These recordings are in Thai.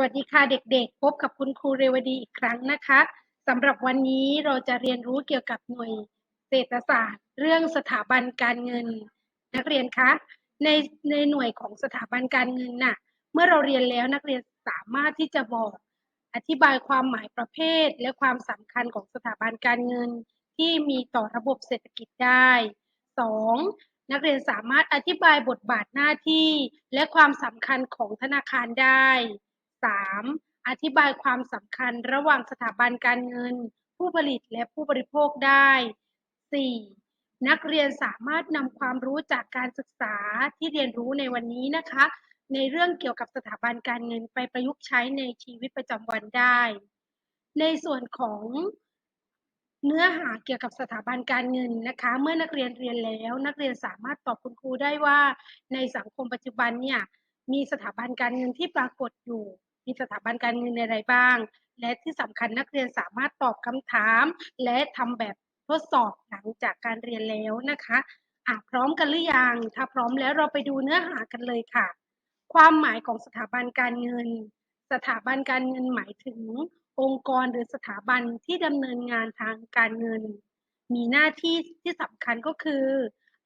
วัสดีค่ะเด็กๆ พบกับคุณครูเรวดีอีกครั้งนะคะสำหรับวันนี้เราจะเรียนรู้เกี่ยวกับหน่วยเศรษฐศาสตร์ เรื่องสถาบันการเงิน นักเรียนคะในในหน่วยของสถาบันการเงินน่ะเมื่อเราเรียนแล้วนักเรียนสามารถที่จะบอก อธิบายความหมายประเภท และความสำคัญของสถาบันการเงิน ที่มีต่อระบบเศรษฐกิจได้ 2. นักเรียนสามารถอธิบายบทบาทหน้าที่ และความสำคัญของธนาคารได้ 3. อธิบายความสำคัญระหว่างสถาบันการเงิน ผู้ผลิตและผู้บริโภคได้ 4. นักเรียนสามารถนำความรู้จากการศึกษาที่เรียนรู้ในวันนี้นะคะ ในเรื่องเกี่ยวกับสถาบันการเงินไปประยุกต์ใช้ในชีวิตประจำวันได้ ในส่วนของเนื้อหาเกี่ยวกับสถาบันการเงินนะคะ เมื่อนักเรียนเรียนแล้ว นักเรียนสามารถตอบคุณครูได้ว่า ในสังคมปัจจุบันเนี่ยมีสถาบันการเงินที่ปรากฏอยู่ มีสถาบันการเงินอะไรบ้าง และที่สำคัญนักเรียนสามารถตอบคำถาม และทำแบบทดสอบหลังจากการเรียนแล้วนะคะอะพร้อมกันหรือยัง ถ้าพร้อมแล้วเราไปดูเนื้อหากันเลยค่ะ ความหมายของสถาบันการเงิน สถาบันการเงินหมายถึง องค์กรหรือสถาบันที่ดำเนินงานทางการเงิน มีหน้าที่ที่สำคัญก็คือ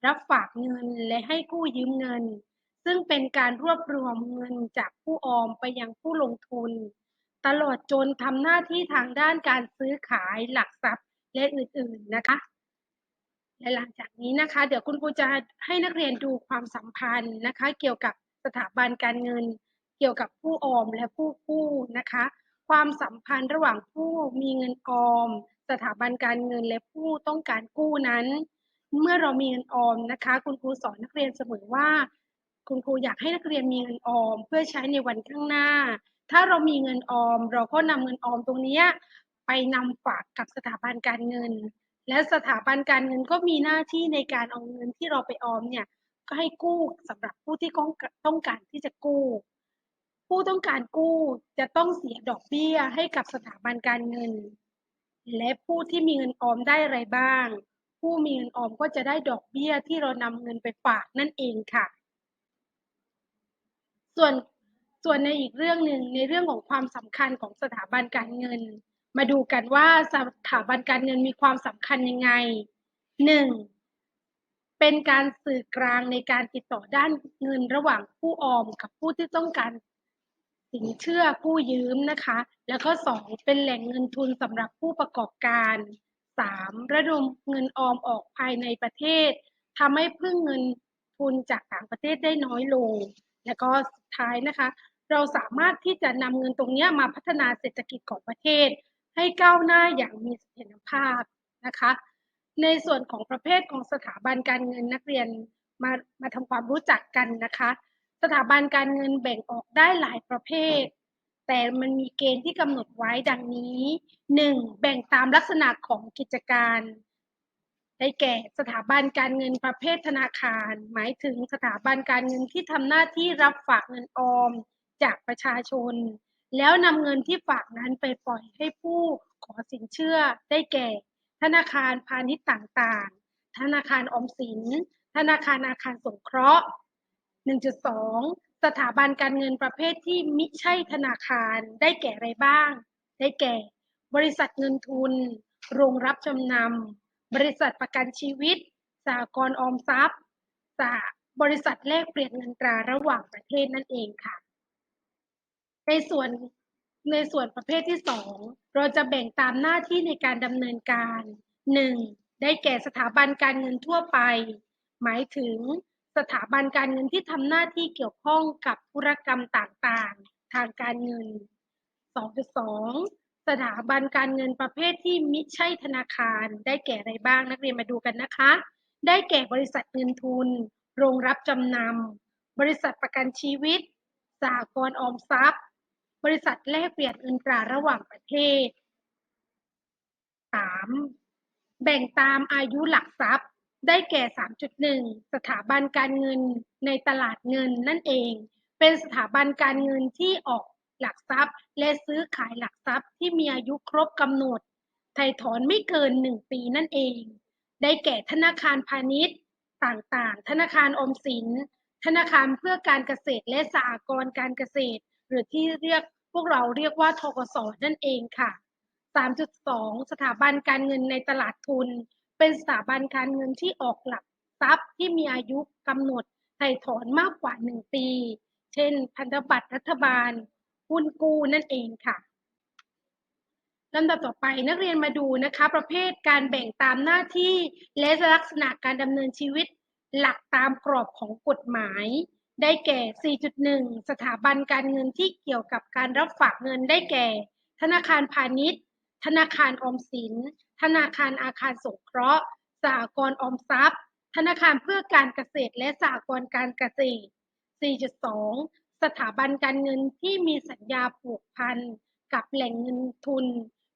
รับฝากเงินและให้กู้ยืมเงิน ซึ่งเป็นการรวบรวมเงินจากผู้ออมไปยังผู้ลงทุน ตลอดจนทำหน้าที่ทางด้านการซื้อขายหลักทรัพย์และอื่นๆนะคะ และหลังจากนี้นะคะ เดี๋ยวคุณครูจะให้นักเรียนดูความสัมพันธ์นะคะ เกี่ยวกับสถาบันการเงิน เกี่ยวกับผู้ออมและผู้กู้นะคะ ความสัมพันธ์ระหว่างผู้มีเงินออม สถาบันการเงินและผู้ต้องการกู้นั้น เมื่อเรามีเงินออมนะคะ คุณครูสอนนักเรียนเสมอว่า คุณครูอยากให้นักเรียนมีเงินออม เพื่อใช้ในวันข้างหน้า ถ้าเรามีเงินออม เราก็นำเงินออมตรงนี้ไปนำฝากกับสถาบันการเงิน และสถาบันการเงินก็มีหน้าที่ในการเอาเงินที่เราไปออมเนี่ยก็ให้กู้สำหรับผู้ที่ต้องการที่จะกู้ ผู้ต้องการกู้จะต้องเสียดอกเบี้ยให้กับสถาบันการเงิน และผู้ที่มีเงินออมได้อะไรบ้าง ผู้มีเงินออมก็จะได้ดอกเบี้ยที่เรานำเงินไปฝากนั่นเองค่ะ ส่วนส่วนในอีกเรื่องหนึ่งในเรื่องของความสำคัญของสถาบันการเงิน มาดูกันว่าสถาบันการเงินมีความสำคัญยังไงหนึ่งเป็นการสื่อกลางในการติดต่อด้านเงินระหว่างผู้ออมกับผู้ที่ต้องการสินเชื่อกู้ยืมนะคะ แล้วก็สองเป็นแหล่งเงินทุนสำหรับผู้ประกอบการสามระดมเงินออมออกภายในประเทศทำให้พึ่งเงินทุนจากต่างประเทศได้น้อยลง แล้วก็สุดท้ายนะคะ เราสามารถที่จะนำเงินตรงนี้มาพัฒนาเศรษฐกิจของประเทศ ให้ก้าวหน้าอย่างมีเสถียรภาพนะคะ ในส่วนของประเภทของสถาบันการเงินนักเรียนมามาทำความรู้จักกันนะคะ สถาบันการเงินแบ่งออกได้หลายประเภท แต่มันมีเกณฑ์ที่กำหนดไว้ดังนี้ 1. แบ่งตามลักษณะของกิจการ ได้แก่สถาบันการเงินประเภทธนาคาร หมายถึงสถาบันการเงินที่ทำหน้าที่รับฝากเงินออมจากประชาชน แล้วนำเงินที่ฝากนั้นไปปล่อยให้ผู้ขอสินเชื่อ ได้แก่ ธนาคารพาณิชย์ต่างๆ ธนาคารออมสิน ธนาคารอาคารสงเคราะห์ 1.2 สถาบันการเงินประเภทที่มิใช่ธนาคารได้แก่อะไรบ้าง ได้แก่ บริษัทเงินทุน โรงรับจำนำ บริษัทประกันชีวิต สหกรณ์ออมทรัพย์สหบริษัทแลกเปลี่ยนเงินตราระหว่างประเทศนั่นเองค่ะ ในส่วนในส่วนประเภทที่ 2 เราจะแบ่งตามหน้าที่ในการดำเนินการ 1. ได้แก่สถาบันการเงินทั่วไป หมายถึงสถาบันการเงินที่ทำหน้าที่เกี่ยวข้องกับธุรกรรมต่างๆ ทางการเงิน 2.2 สถาบันการเงินประเภทที่มิใช่ธนาคาร ได้แก่อะไรบ้างนักเรียนมาดูกันนะคะ ได้แก่บริษัทเงินทุน โรงรับจำนำบริษัทประกันชีวิตสหกรณ์ออมทรัพย์ บริษัทแลกเปลี่ยนเงินตราระหว่างประเทศ 3. แบ่งตามอายุหลักทรัพย์ ได้แก่ 3.1 สถาบันการเงินในตลาดเงินนั่นเอง เป็นสถาบันการเงินที่ออก หลักทรัพย์ และซื้อขายหลักทรัพย์ที่มีอายุครบกำหนดไถ่ถอนไม่เกิน 1 ปีนั่นเอง ได้แก่ธนาคารพาณิชย์ ต่างๆ ธนาคารอมสิน ธนาคารเพื่อการเกษตรและสหกรณ์การเกษตร หรือที่เรียกพวกเราเรียกว่าทกสนั่นเองค่ะ 3.2 สถาบันการเงินในตลาดทุน เป็นสถาบันการเงินที่ออกหลักทรัพย์ที่มีอายุกำหนดไถ่ถอนมากกว่า 1 ปี เช่น พันธบัตรรัฐบาล หุ้นกู้นั่นเองค่ะลำดับต่อไปนักเรียนมาดูนะคะ ประเภทการแบ่งตามหน้าที่และลักษณะการดำเนินชีวิตหลักตามกรอบของกฎหมาย ได้แก่ 4.1 สถาบันการเงินที่เกี่ยวกับการรับฝากเงินได้แก่ ธนาคารพาณิชย์ ธนาคารออมสิน ธนาคารอาคารสงเคราะห์สหกรณ์ออมทรัพย์ ธนาคารเพื่อการเกษตรและสหกรณ์การเกษตร 4.2 สถาบันการเงินที่มีสัญญาผูกพันกับแหล่งเงินทุน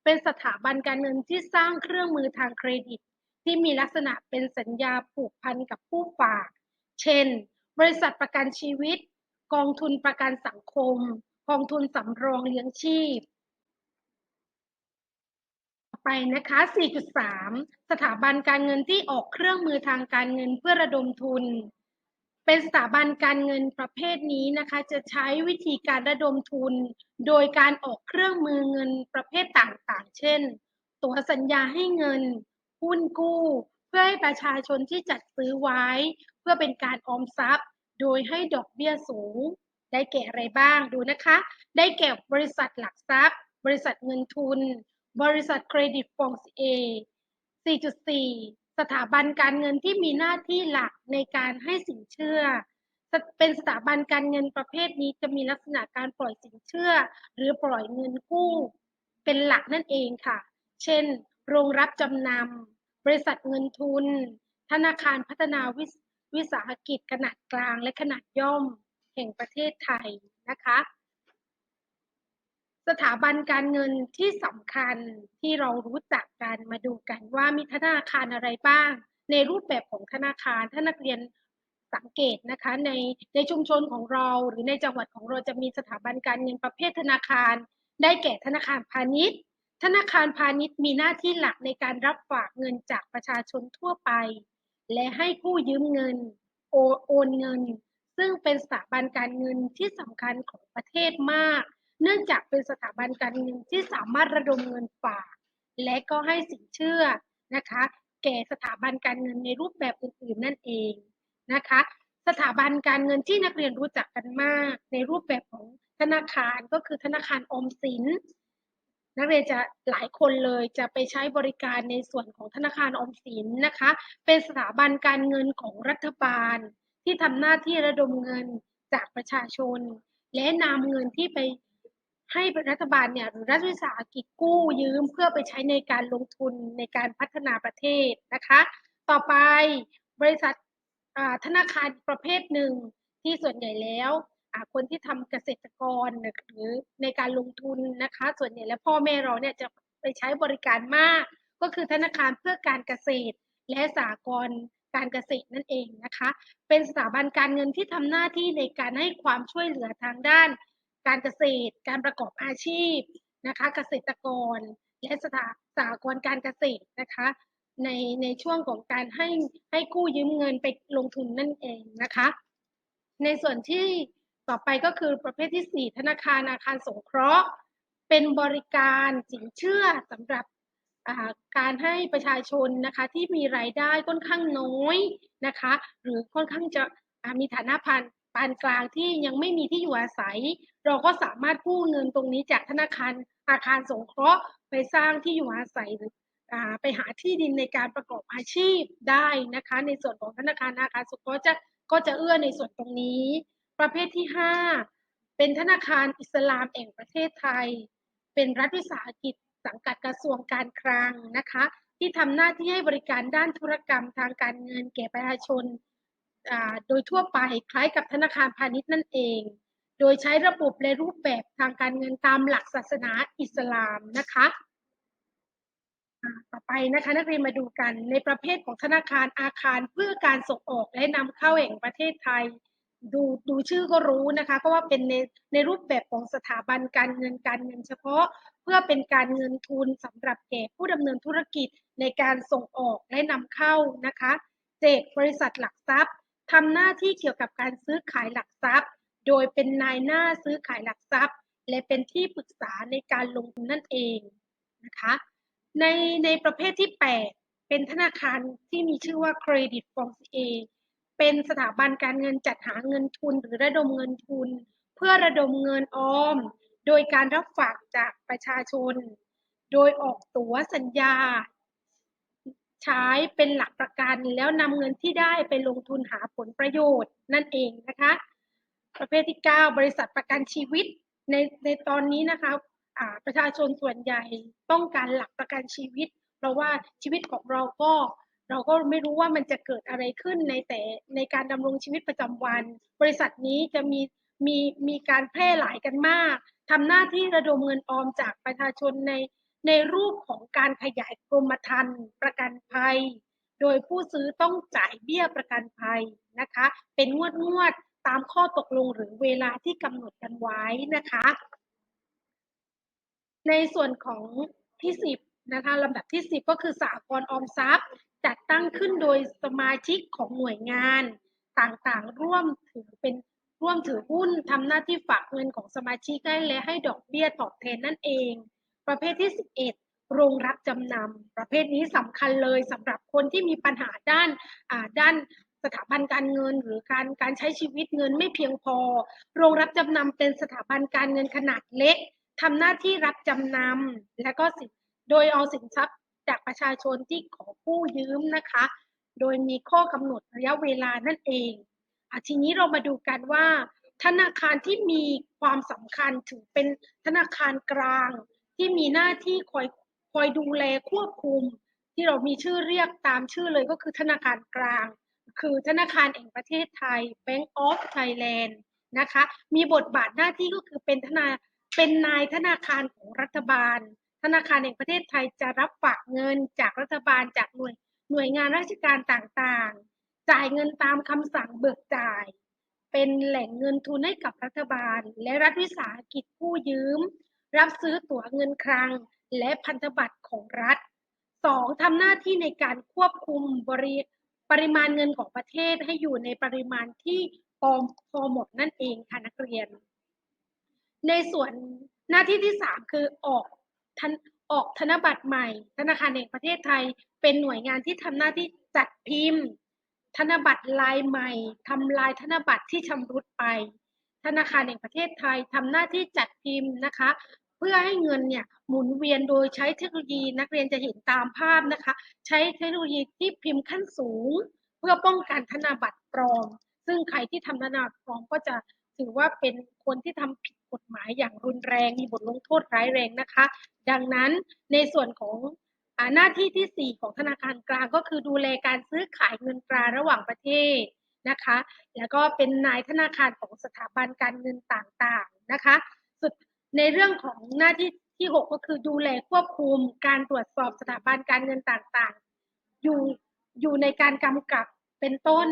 เป็นสถาบันการเงินที่สร้างเครื่องมือทางเครดิต ที่มีลักษณะเป็นสัญญาผูกพันกับผู้ฝาก เช่น บริษัทประกันชีวิต กองทุนประกันสังคม กองทุนสำรองเลี้ยงชีพไปนะคะ 4.3 สถาบันการเงินที่ออกเครื่องมือทางการเงินเพื่อระดมทุน เป็นสถาบันการเงินประเภทนี้นะคะ จะใช้วิธีการระดมทุน โดยการออกเครื่องมือเงินประเภทต่างๆ เช่น ตั๋วสัญญาให้เงิน หุ้นกู้ เพื่อให้ประชาชนที่จัดซื้อไว้ เพื่อเป็นการออมทรัพย์ โดยให้ดอกเบี้ยสูง ได้แก่อะไรบ้างดูนะคะ ได้แก่บริษัทหลักทรัพย์ บริษัทเงินทุน บริษัทเครดิตฟองเอ4.4 สถาบันการเงินที่มีหน้าที่หลักในการให้สินเชื่อ เป็นสถาบันการเงินประเภทนี้จะมีลักษณะการปล่อยสินเชื่อ หรือปล่อยเงินกู้ เป็นหลักนั่นเองค่ะ เช่น โรงรับจำนำบริษัทเงินทุน ธนาคารพัฒนาววิสาหกิจขนาดกลางและขนาดย่อมแห่งประเทศไทยนะคะ สถาบันการเงินที่สำคัญที่เรารู้จักกันมาดูกันว่ามีธนาคารอะไรบ้าง ในรูปแบบของธนาคารถ้านักเรียนสังเกตนะคะในในชุมชนของเราหรือในจังหวัดของเราจะมีสถาบันการเงินประเภทธนาคาร ได้แก่ธนาคารพาณิชย์ ธนาคารพาณิชย์มีหน้าที่หลักในการรับฝากเงินจากประชาชนทั่วไป และให้กู้ยืมเงินโอโอนเงิน ซึ่งเป็นสถาบันการเงินที่สำคัญของประเทศมาก เนื่องจากเป็นสถาบันการเงินที่สามารถระดมเงินฝากและก็ให้สินเชื่อนะคะ แก่สถาบันการเงินในรูปแบบอื่นๆนั่นเองนะคะ สถาบันการเงินที่นักเรียนรู้จักกันมาก ในรูปแบบของธนาคารก็คือธนาคารอมสินนักเรียนจะหลายคนเลยจะไปใช้บริการในส่วนของธนาคารออมสินนะคะ เป็นสถาบันการเงินของรัฐบาล ที่ทำหน้าที่ระดมเงินจากประชาชน และนำเงินที่ไป ให้รัฐบาลเนี่ยหรือรัฐวิสาหกิจกู้ยืมเพื่อไปใช้ในการลงทุนในการพัฒนาประเทศนะคะ ต่อไปบริษัทธนาคารประเภทหนึ่งที่ส่วนใหญ่แล้วคนที่ทำเกษตรกรหรือในการลงทุนนะคะ ส่วนใหญ่แล้วพ่อแม่เราเนี่ยจะไปใช้บริการมาก ก็คือธนาคารเพื่อการเกษตรและสหกรณ์การเกษตรนั่นเองนะคะ เป็นสถาบันการเงินที่ทำหน้าที่ในการให้ความช่วยเหลือทางด้าน การเกษตร การประกอบอาชีพนะคะเกษตรกร และสถาสหกรการเกษตรนะคะในในช่วงของการให้ให้กู้ยืมเงินไปลงทุนนั่นเองนะคะ ในส่วนที่ต่อไปก็คือประเภทที่ 4 ธนาคารอาคารสงเคราะห์ เป็นบริการสินเชื่อสำหรับการให้ประชาชนนะคะที่มีรายได้ค่อนข้างน้อยนะคะ หรือค่อนข้างจะมีฐานะพัน ปานกลางที่ยังไม่มีที่อยู่อาศัย เราก็สามารถกู้เงินตรงนี้จากธนาคารอาคารสงเคราะห์ไปสร้างที่อยู่อาศัยหรือไปหาที่ดินในการประกอบอาชีพได้นะคะ ในส่วนของธนาคารอาคารสงเคราะห์จะก็จะเอื้อในส่วนตรงนี้ ประเภทที่ 5 เป็นธนาคารอิสลามแห่งประเทศไทย เป็นรัฐวิสาหกิจสังกัดกระทรวงการคลังนะคะ ที่ทำหน้าที่ให้บริการด้านธุรกรรมทางการเงินแก่ประชาชน โดยทั่วไปคล้ายกับธนาคารพาณิชย์นั่นเอง โดยใช้ระบบและรูปแบบทางการเงินตามหลักศาสนาอิสลามนะคะต่อไปนะคะนักเรียนมาดูกันในประเภทของธนาคารอาคารเพื่อการส่งออกและนำเข้าแห่งประเทศไทย ดูดูชื่อก็รู้นะคะเพราะว่าเป็นในในรูปแบบของสถาบันการเงินการเงินเฉพาะ เพื่อเป็นการเงินทุนสำหรับแก่ผู้ดำเนินธุรกิจในการส่งออกและนำเข้านะคะเจกบริษัทหลักทรัพย์ ทำหน้าที่เกี่ยวกับการซื้อขายหลักทรัพย์ โดยเป็นนายหน้าซื้อขายหลักทรัพย์ และเป็นที่ปรึกษาในการลงทุนนั่นเองนะคะในในประเภทที่ 8 เป็นธนาคารที่มีชื่อว่า Credit Foncier เป็นสถาบันการเงินจัดหาเงินทุนหรือระดมเงินทุน เพื่อระดมเงินออม โดยการรับฝากจากประชาชน โดยออกตั๋วสัญญา ใช้เป็นหลักประกันแล้วนำเงินที่ได้ไปลงทุนหาผลประโยชน์นั่นเองนะคะ ประเภทที่ 9 บริษัทประกันชีวิตในในตอนนี้นะคะประชาชนส่วนใหญ่ต้องการหลักประกันชีวิต เพราะว่าชีวิตของเราก็เราก็ไม่รู้ว่ามันจะเกิดอะไรขึ้นในแต่ในการดำรงชีวิตประจำวัน บริษัทนี้จะมีมีมีการแพร่หลายกันมากทำหน้าที่ระดมเงินออมจากประชาชนใน ในรูปของการขยายกรมธรรม์ประกันภัย โดยผู้ซื้อต้องจ่ายเบี้ยประกันภัยนะคะ เป็นงวดงวดๆตามข้อตกลงหรือเวลาที่กำหนดกันไว้นะคะ ในส่วนของที่ 10นะคะลำดับที่ 10 ก็คือสากลออมทรัพย์ จัดตั้งขึ้นโดยสมาชิกของหน่วยงานต่างๆ ร่วมถือเป็นร่วมถือหุ้นทำหน้าที่ฝากเงินของสมาชิกได้และให้ดอกเบี้ยตอบแทนนั่นเอง ประเภทที่ 11 โรงรับจำนำประเภทนี้สำคัญเลยสำหรับคนที่มีปัญหาด้านด้านสถาบันการเงินหรือการการใช้ชีวิตเงินไม่เพียงพอ โรงรับจำนำเป็นสถาบันการเงินขนาดเล็กทำหน้าที่รับจำนำและก็โดยเอาสินทรัพย์จากประชาชนที่ขอกู้ยืมนะคะ โดยมีข้อกำหนดระยะเวลานั่นเองอทีนี้เรามาดูกันว่า ธนาคารที่มีความสำคัญถือเป็นธนาคารกลาง ที่มีหน้าที่คอยคอยดูแลควบคุม ที่เรามีชื่อเรียกตามชื่อเลยก็คือธนาคารกลาง คือธนาคารแห่งประเทศไทย Bank of Thailand นะคะมีบทบาทหน้าที่ก็คือเป็นธนาเป็นนายธนาคารของรัฐบาล ธนาคารแห่งประเทศไทยจะรับฝากเงินจากรัฐบาลจากหน่วยหน่วยงานราชการต่างๆ จ่ายเงินตามคำสั่งเบิกจ่าย เป็นแหล่งเงินทุนให้กับรัฐบาล และรัฐวิสาหกิจผู้ยืม รับซื้อตั๋วเงินคลัง และพันธบัตรของรัฐสองทำหน้าที่ในการควบคุมบริปริมาณเงินของประเทศให้อยู่ในปริมาณที่พอพอหมดนั่นเองค่ะนักเรียน ในส่วนหน้าที่ที่สามคือออกธนออกธนบัตรใหม่ ธนาคารแห่งประเทศไทย เป็นหน่วยงานที่ทำหน้าที่จัดพิมพ์ ธนบัตรลายใหม่ทำลายธนบัตรที่ชำรุดไป ธนาคารแห่งประเทศไทยทำหน้าที่จัดพิมพ์นะคะ เพื่อให้เงินเนี่ยหมุนเวียนโดยใช้เทคโนโลยีนักเรียนจะเห็นตามภาพนะคะ ใช้เทคโนโลยีที่พิมพ์ขั้นสูง เพื่อป้องกันธนาบัตรปลอม ซึ่งใครที่ทำธนาบัตรปลอมก็จะถือว่าเป็นคนที่ทำผิดกฎหมายอย่างรุนแรงมีบทลงโทษร้ายแรงนะคะ ดังนั้นในส่วนของอหน้าที่ที่ 4 ของธนาคารกลางก็คือดูแลการซื้อขายเงินตราระหว่างประเทศนะคะ แล้วก็เป็นนายธนาคารของสถาบันการเงินต่างๆนะคะ ในเรื่องของหน้าที่ที่ 6 ก็คือดูแลควบคุมการตรวจสอบสถาบันการเงินต่างๆ อยู่อยู่ในการกำกับเป็นต้น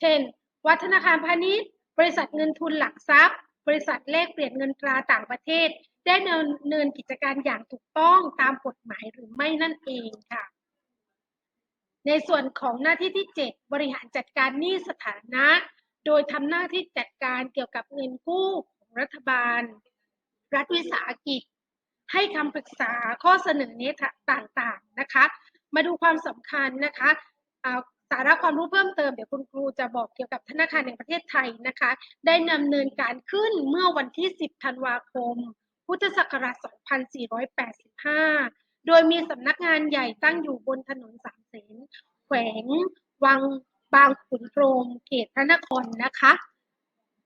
เช่น วัฒนาคารพาณิชย์ บริษัทเงินทุนหลักทรัพย์ บริษัทแลกเปลี่ยนเงินตราต่างประเทศ ได้ดำเนินกิจการอย่างถูกต้องตามกฎหมายหรือไม่นั่นเองค่ะ ในส่วนของหน้าที่ที่ 7 บริหารจัดการหนี้สถานะ โดยทำหน้าที่จัดการเกี่ยวกับเงินกู้ของรัฐบาล รัฐวิสาหกิจ ให้คำปรึกษาข้อเสนอแนะต่างๆนะคะ มาดูความสำคัญนะคะสาระความรู้เพิ่มเติมเดี๋ยวคุณครูจะบอกเกี่ยวกับธนาคารแห่งประเทศไทยนะคะ ได้ดำเนินการขึ้นเมื่อวันที่ 10 ธันวาคม พุทธศักราช 2485 โดยมีสำนักงานใหญ่ตั้งอยู่บนถนนสามเสนแขวง วังบางขุนพรมเขตพระนครนะคะ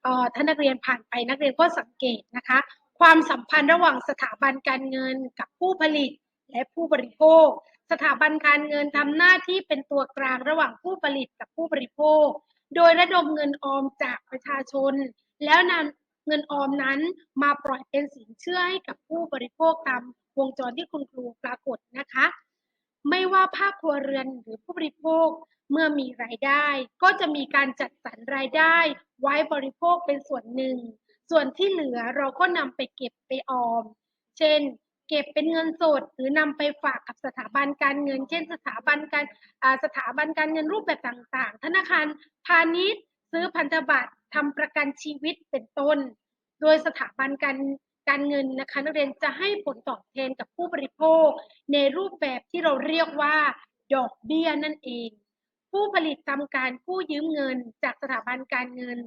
ออท่านนักเรียนผ่านไปนักเรียนก็สังเกตนะคะ ความสัมพันธ์ระหว่างสถาบันการเงินกับผู้ผลิตและผู้บริโภค สถาบันการเงินทำหน้าที่เป็นตัวกลางระหว่างผู้ผลิตกับผู้บริโภค โดยระดมเงินออมจากประชาชน แล้วนำเงินออมนั้นมาปล่อยเป็นสินเชื่อให้กับผู้บริโภคตามวงจรที่คุณครูปรากฏนะคะ ไม่ว่าภาคครัวเรือนหรือผู้บริโภคเมื่อมีรายได้ ก็จะมีการจัดสรรรายได้ ไว้บริโภคเป็นส่วนหนึ่ง ส่วนที่เหลือเราก็นำไปเก็บไปออม เช่น เก็บเป็นเงินสด หรือนำไปฝากกับสถาบันการเงิน เช่น สถาบันการสถาบันการเงินรูปแบบต่างๆ ธนาคารพาณิชย์ ซื้อพันธบัตรทำประกันชีวิตเป็นต้น โดยสถาบันการการเงินนะคะนักเรียนจะให้ผลตอบแทนกับผู้บริโภค ในรูปแบบที่เราเรียกว่า ดอกเบี้ยนั่นเอง ผู้ผลิตทำการกู้ยืมเงินจากสถาบันการเงิน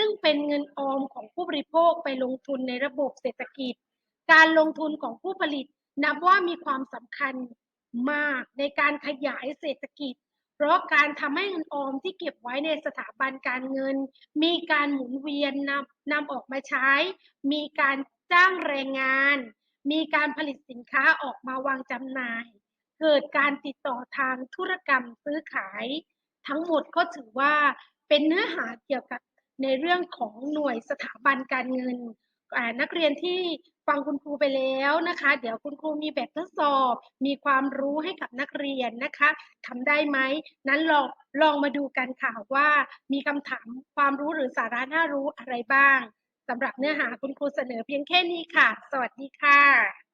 ซึ่งเป็นเงินออมของผู้บริโภคไปลงทุนในระบบเศรษฐกิจ การลงทุนของผู้ผลิตนับว่ามีความสำคัญมากในการขยายเศรษฐกิจ เพราะการทำให้เงินออมที่เก็บไว้ในสถาบันการเงิน มีการหมุนเวียนนำนำออกมาใช้ มีการจ้างแรงงาน มีการผลิตสินค้าออกมาวางจำหน่าย เกิดการติดต่อทางธุรกรรมซื้อขาย ทั้งหมดก็ถือว่าเป็นเนื้อหาเกี่ยวกับ ในเรื่องของหน่วยสถาบันการเงินนักเรียนที่ฟังคุณครูไปแล้วนะคะ เดี๋ยวคุณครูมีแบบทดสอบ มีความรู้ให้กับนักเรียนนะคะทำได้ไหมนั้นลองลองมาดูกันค่ะว่ามีคำถามความรู้หรือสาระน่ารู้อะไรบ้างสำหรับเนื้อหาคุณครูเสนอเพียงแค่นี้ค่ะ สวัสดีค่ะ